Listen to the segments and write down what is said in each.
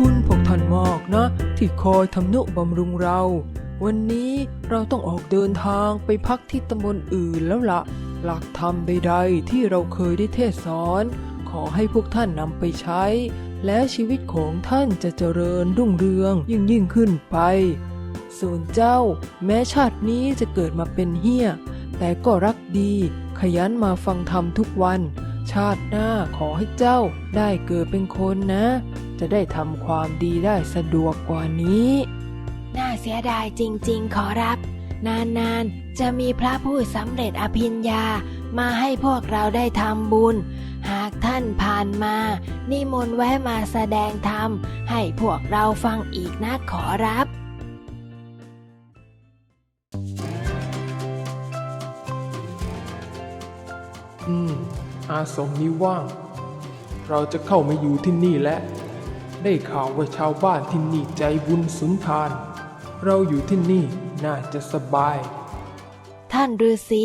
คุณพวกท่านมากนะ ที่คอยทำนุบำรุงเรา วันนี้เราต้องออกเดินทางไปพักที่ตำบลอื่นแล้วละหลักธรรมใดๆ ที่เราเคยได้เทศสอน ขอให้พวกท่านนำไปใช้ และชีวิตของท่านจะเจริญรุ่งเรืองยิ่งยิ่งขึ้นไป ส่วนเจ้า แม้ชาตินี้จะเกิดมาเป็นเฮี้ย แต่ก็รักดี ขยันมาฟังธรรมทุกวัน ชาติหน้าขอให้เจ้าได้เกิดเป็นคนนะ จะได้ทำความดีได้สะดวกกว่านี้ น่าเสียดายจริง ๆ ขอรับ นานๆ จะมีพระผู้สำเร็จอภิญญามาให้พวกเราได้ทำบุญ หากท่านผ่านมา นิมนต์แวะมาแสดงธรรม ให้พวกเราฟังอีกนะขอรับอืม อาสมนี้ว่าง เราจะเข้ามาอยู่ที่นี่แล้ว ได้ข่าวว่าชาวบ้านที่นี่ใจบุญสุนทาน เราอยู่ที่นี่น่าจะสบาย ท่านฤาษี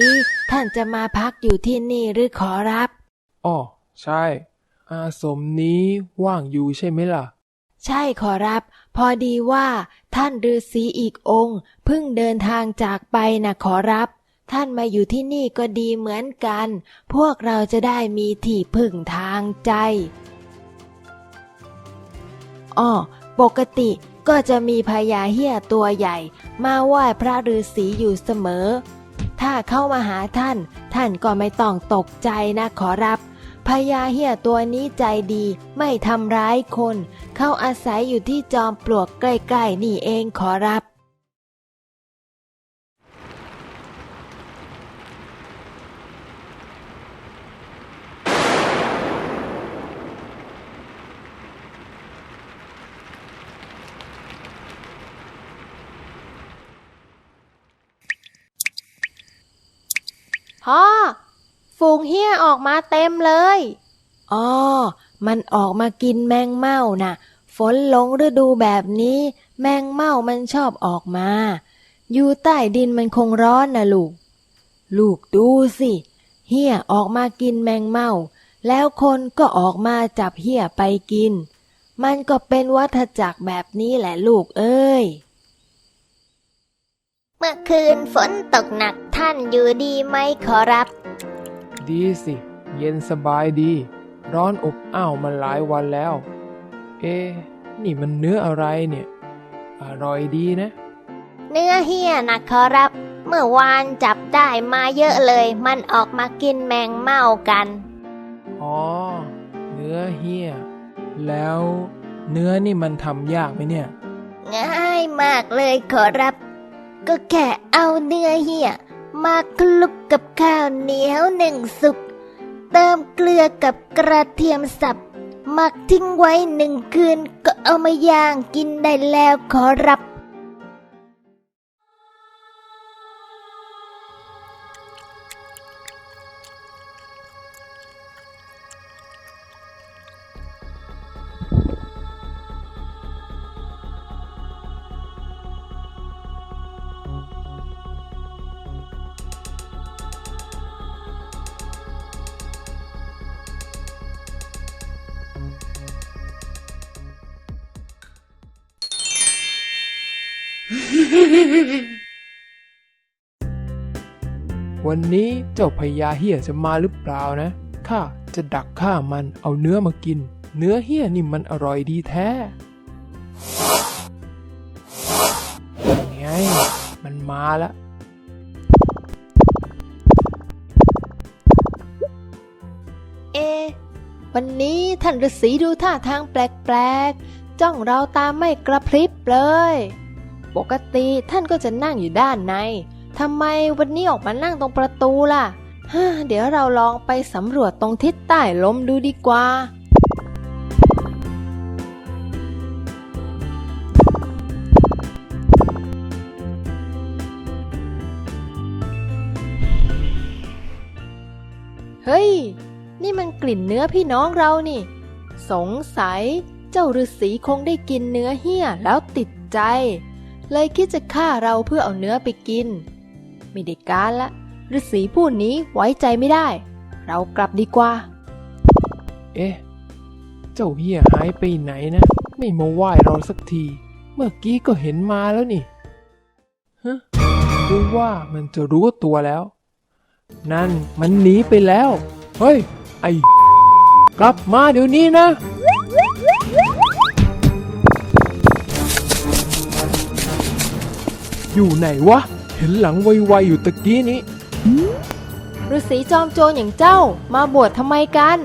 ท่านจะมาพักอยู่ที่นี่หรือขอรับอ้อใช่ อาสมนี้ว่างอยู่ใช่ไหมล่ะ ใช่ขอรับ พอดีว่า ท่านฤาษีอีกองค์เพิ่งเดินทางจากไปนะขอรับ ท่านมาอยู่ที่นี่ก็ดีเหมือนกัน พวกเราจะได้มีที่พึ่งทางใจ อ้อปกติก็จะมีพญาเฮียตัวใหญ่ มาไหว้พระฤาษีอยู่เสมอ ถ้าเข้ามาหาท่าน ท่านก็ไม่ต้องตกใจนะขอรับพญาเฮียตัวนี้ใจดีไม่ทำร้ายคน เข้าอาศัยอยู่ที่จอมปลวกใกล้ๆนี่เองขอรับ พ่อ ฝูงเฮียออกมาเต็มเลยอ๋อมันออกมากินแมงเม่าน่ะ ฝนลงฤดูแบบนี้ แมงเม่ามันชอบออกมา อยู่ใต้ดินมันคงร้อนนะลูก ลูกดูสิเฮียออกมากินแมงเม่า แล้วคนก็ออกมาจับเฮียไปกิน มันก็เป็นวัฏจักรแบบนี้แหละลูกเอ้ย เมื่อคืนฝนตกหนัก ท่านอยู่ดีไหมขอรับ ดีสิ เย็นสบายดี ร้อนอบอ้าวมาหลายวันแล้ว เอ๊ะนี่มันเนื้ออะไรเนี่ย อร่อยดีนะ เนื้อเฮียนะขอรับ เมื่อวานจับได้มาเยอะเลย มันออกมากินแมงเม่ากัน อ๋อ เนื้อเฮียแล้วเนื้อนี่มันทำยากไหมเนี่ย ง่ายมากเลยขอรับ ก็แค่เอาเนื้อเหี่ย มาคลุกกับข้าวเหนียวหนึ่งสุก เติมเกลือกับกระเทียมสับหมักทิ้งไว้หนึ่งคืนก็เอามาย่างกินได้แล้วขอรับ วันนี้เจ้าพญาเฮียจะมาหรือเปล่านะ ข้าจะดักฆ่ามันเอาเนื้อมากิน เนื้อเฮียนี่มันอร่อยดีแท้ ไง มันมาแล้วเอ วันนี้ท่านฤาษีดูท่าทางแปลกๆ จ้องเราตามไม่กระพริบเลย ปกติท่านก็จะนั่งอยู่ด้านในทำไมวันนี้ออกมานั่งตรงประตูล่ะฮ่าเดี๋ยวเราลองไปสำรวจตรงทิศใต้ลมดูดีกว่า เฮ้ย นี่มันกลิ่นเนื้อพี่น้องเรานี่ สงสัยเจ้าฤาษีคงได้กินเนื้อเหี้ยแล้วติดใจ เลยคิดจะฆ่าเราเพื่อเอาเนื้อไปกิน ไม่ได้การละฤาษีผู้นี้ไว้ใจไม่ได้ เรากลับดีกว่า เอ๊ะ เจ้าเฮียหายไปไหนนะ ไม่มาไหว้เราสักที เมื่อกี้ก็เห็นมาแล้วนี่ฮะรือว่ามันจะรู้ตัวแล้ว นั่นมันหนีไปแล้ว เฮ้ย ไอ้ กลับมาเดี๋ยวนี้นะ อยู่ไหนวะ เห็นหลังไวๆอยู่ตะกี้นี้ ฤาษีจอมโจรอย่างเจ้ามาบวชทำไมกัน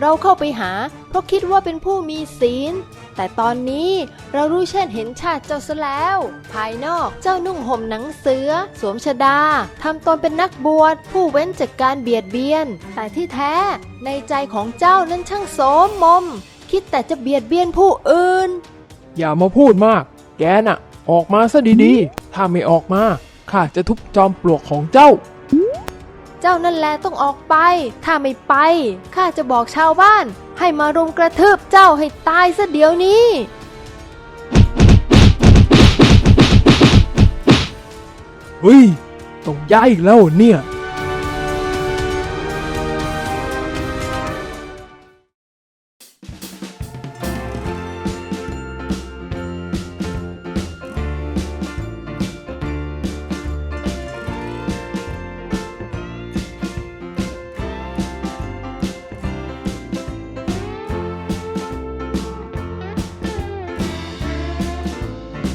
เราเข้าไปหา เพราะคิดว่าเป็นผู้มีศีล แต่ตอนนี้เรารู้เช่นเห็นชาติเจ้าซะแล้ว ภายนอกเจ้านุ่งห่มหนังเสือ สวมชดาทำตนเป็นนักบวชผู้เว้นจากการเบียดเบียน แต่ที่แท้ในใจของเจ้านั้นช่างโสมมม คิดแต่จะเบียดเบียนผู้อื่น อย่ามาพูดมาก แกน่ะ ออกมาซะดีๆ ถ้าไม่ออกมาข้าจะทุบจอมปลวกของเจ้า เจ้านั่นแหละต้องออกไป ถ้าไม่ไปข้าจะบอกชาวบ้าน ให้มารุมกระทืบเจ้าให้ตายซะเดี๋ยวนี้ เฮ้ย ต้องย้ายอีกแล้วเหรอเนี่ย